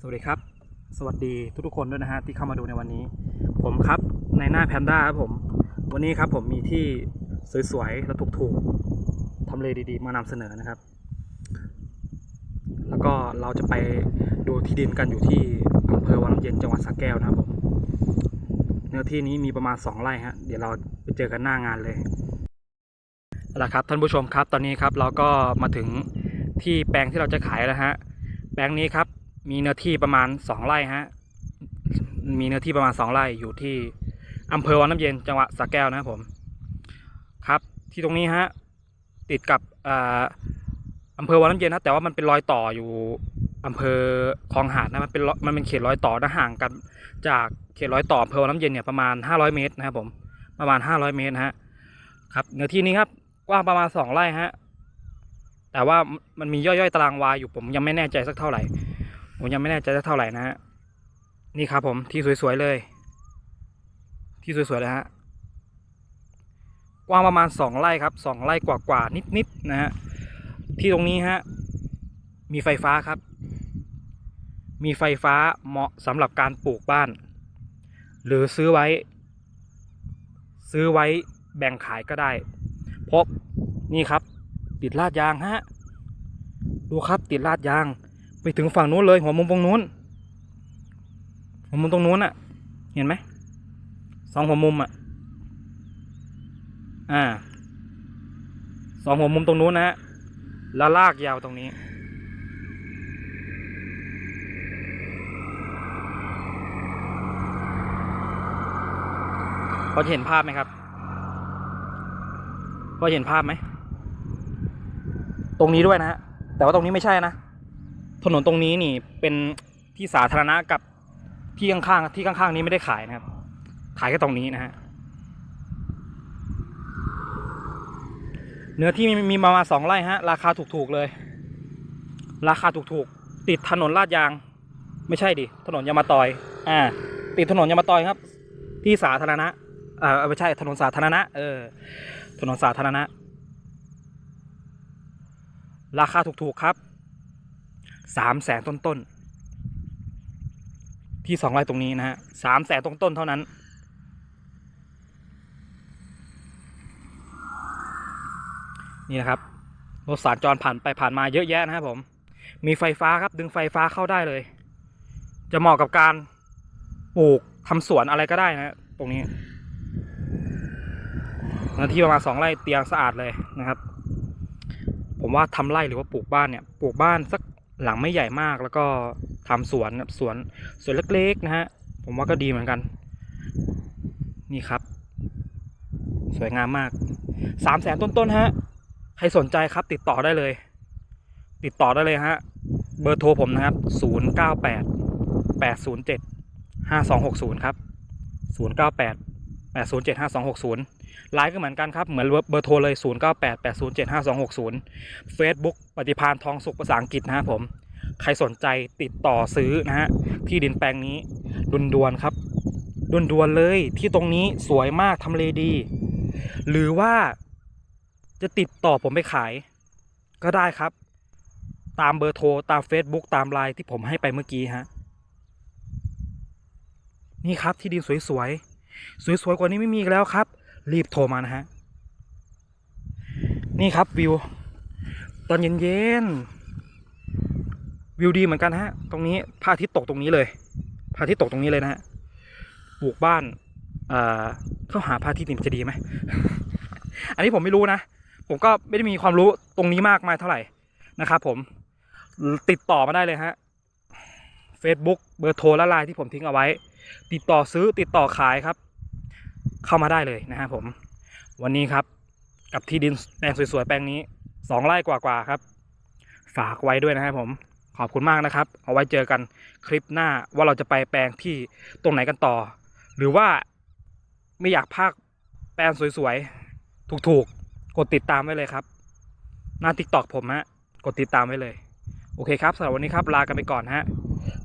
สวัสดีครับ สวัสดีทุกๆคนด้วยนะฮะที่เข้ามาดูในวันนี้ ผมครับในหน้าแพนด้าครับผม วันนี้ครับผมมีที่สวยๆและถูกๆทำเลดีๆ มานำเสนอนะครับ แล้วก็เราจะไปดูที่ดินกันอยู่ที่อำเภอวังเย็นจังหวัดสระแก้วนะครับผมเนื้อที่นี้มีประมาณ 2 ไร่ฮะเดี๋ยวเราไปเจอกันหน้างานเลยเอาละครับท่านผู้ชมครับตอนนี้ครับเราก็มาถึงที่แปลงที่เราจะขายแล้วฮะแปลงนี้ครับ มีเนื้อที่ประมาณ2ไร่ฮะ มีเนื้อที่ประมาณ2ไร่อยู่ที่อำเภอวังน้ำเย็นจังหวัดสระแก้วนะครับผม ครับที่ตรงนี้ฮะติดกับอ่าอำเภอวังน้ำเย็นนะแต่ว่ามันเป็นรอยต่ออยู่อำเภอคลองหาดนะมันเป็นมันเป็นเขตรอยต่อนะห่างกัน จากเขตรอยต่ออำเภอวังน้ำเย็นเนี่ยประมาณ 500 เมตรนะครับผมประมาณ 500 เมตรนะฮะครับเนื้อที่นี้ครับกว้างประมาณ 2 ไร่ฮะแต่ว่ามันมีย่อยๆตารางวาอยู่ผมยังไม่แน่ใจสักเท่าไหร่ ผมยังไม่แน่ใจจะเท่าไหร่นะฮะนี่ครับผมที่สวยๆเลย ที่สวยๆเลยฮะกว้างประมาณสองไร่ครับสองไร่กว่าๆนิดๆนะฮะที่ตรงนี้ฮะมีไฟฟ้าครับ มีไฟฟ้าเหมาะสำหรับการปลูกบ้าน หรือซื้อไว้ ซื้อไว้แบ่งขายก็ได้พราะนี่ครับ ติดลาดยางฮะดูครับติดลาดยาง ไปถึงฝั่งนู้นเลย หัวมุมตรงนู้น หัวมุมตรงนู้นอะเห็นไหมสองหัวมุมอะอ่าสองหัวมุมตรงนู้นนะฮะแล้วลากยาวตรงนี้ พอจะเห็นภาพไหมครับ พอจะเห็นภาพไหม ตรงนี้ด้วยนะฮะ แต่ว่าตรงนี้ไม่ใช่นะ ถนนตรงนี้นี่เป็นที่สาธารณะกับที่ข้างๆที่ข้างๆนี้ไม่ได้ขายนะครับ ขายแค่ตรงนี้นะฮะเนื้อที่มีมีประมาณสองไร่ฮะ ราคาถูกๆเลย ราคาถูกๆ ติดถนนลาดยาง ไม่ใช่ดิ ถนนยามาตอย อ่า ติดถนนยามาตอยครับ ที่สาธารณะเออไม่ใช่ ถนนสาธารณะ เออ ถนนสาธารณะ ราคาถูกๆครับ สามแสนต้นๆที่สองไร่ตรงนี้นะฮะสามแสนต้นๆเท่านั้น นี่นะครับรถสัญจรผ่านไปผ่านมาเยอะแยะนะครับผม มีไฟฟ้าครับดึงไฟฟ้าเข้าได้เลย จะเหมาะกับการปลูกทำสวนอะไรก็ได้นะฮะตรงนี้นื้อที่ประมาณสองไร่เตียงสะอาดเลยนะครับ ผมว่าทำไร่หรือว่าปลูกบ้านเนี่ย ปลูกบ้านสัก หลังไม่ใหญ่มากแล้วก็ทำสวนแบบสวนสวนเล็กๆนะฮะ ผมว่าก็ดีเหมือนกัน นี่ครับ สวยงามมากสามแสนต้นๆฮะ ใครสนใจครับติดต่อได้เลย ติดต่อได้เลยฮะ เบอร์โทรผมนะครับศูนย์เก้าแปดแปดศูนย์เจ็ดห้าสองหกศูนย์ครับศูนย์เก้าแปด แปดศูนย์เจ็ดห้าสองหกศูนย์ไลน์ก็เหมือนกันครับ เหมือนเบอร์โทรเลยศูนย์เก้าแปดแปดศูนย์เจ็ดห้าสองหกศูนย์ Facebook ปฏิพานทองสุขภาษาอังกฤษนะครับผม ใครสนใจติดต่อซื้อนะฮะ ที่ดินแปลงนี้ดุนดวนๆครับดุนดวนๆเลยที่ตรงนี้สวยมากทำเลดี หรือว่าจะติดต่อผมไปขาย ก็ได้ครับ ตามเบอร์โทร ตาม Facebook ตามไลน์ที่ผมให้ไปเมื่อกี้ฮะ นี่ครับที่ดินสวยๆ สวยๆกว่านี้ไม่มีแล้วครับ รีบโทรมานะฮะ นี่ครับวิว ตอนเย็นๆวิวดีเหมือนกันฮะ ตรงนี้พระอาทิตย์ตกตรงนี้เลยพระอาทิตย์ตกตรงนี้เลยนะฮะปลูกบ้านอ่าเข้าหาพระอาทิตย์นี่มันจะดีไหมอันนี้ผมไม่รู้นะ ผมก็ไม่ได้มีความรู้ตรงนี้มากมายเท่าไหร่นะครับผมติดต่อมาได้เลยฮะ Facebook เบอร์โทรและไลน์ที่ผมทิ้งเอาไว้ ติดต่อซื้อติดต่อขายครับ เข้ามาได้เลยนะฮะผม วันนี้ครับกับที่ดินแปลงสวยๆแปลงนี้สองไร่กว่าๆครับ ฝากไว้ด้วยนะครับผมขอบคุณมากนะครับ เอาไว้เจอกันคลิปหน้าว่าเราจะไปแปลงที่ตรงไหนกันต่อ หรือว่าไม่อยากพากแปลงสวยๆ ถูกๆ กดติดตามไว้เลยครับ หน้าทิกตอกผมฮะ กดติดตามไว้เลย โอเคครับสำหรับวันนี้ครับ ลากันไปก่อนฮะ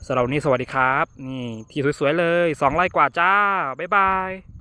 สำหรับวันนี้สวัสดีครับ นี่ที่สวยๆเลยสองไร่กว่าจ้า บ๊ายบาย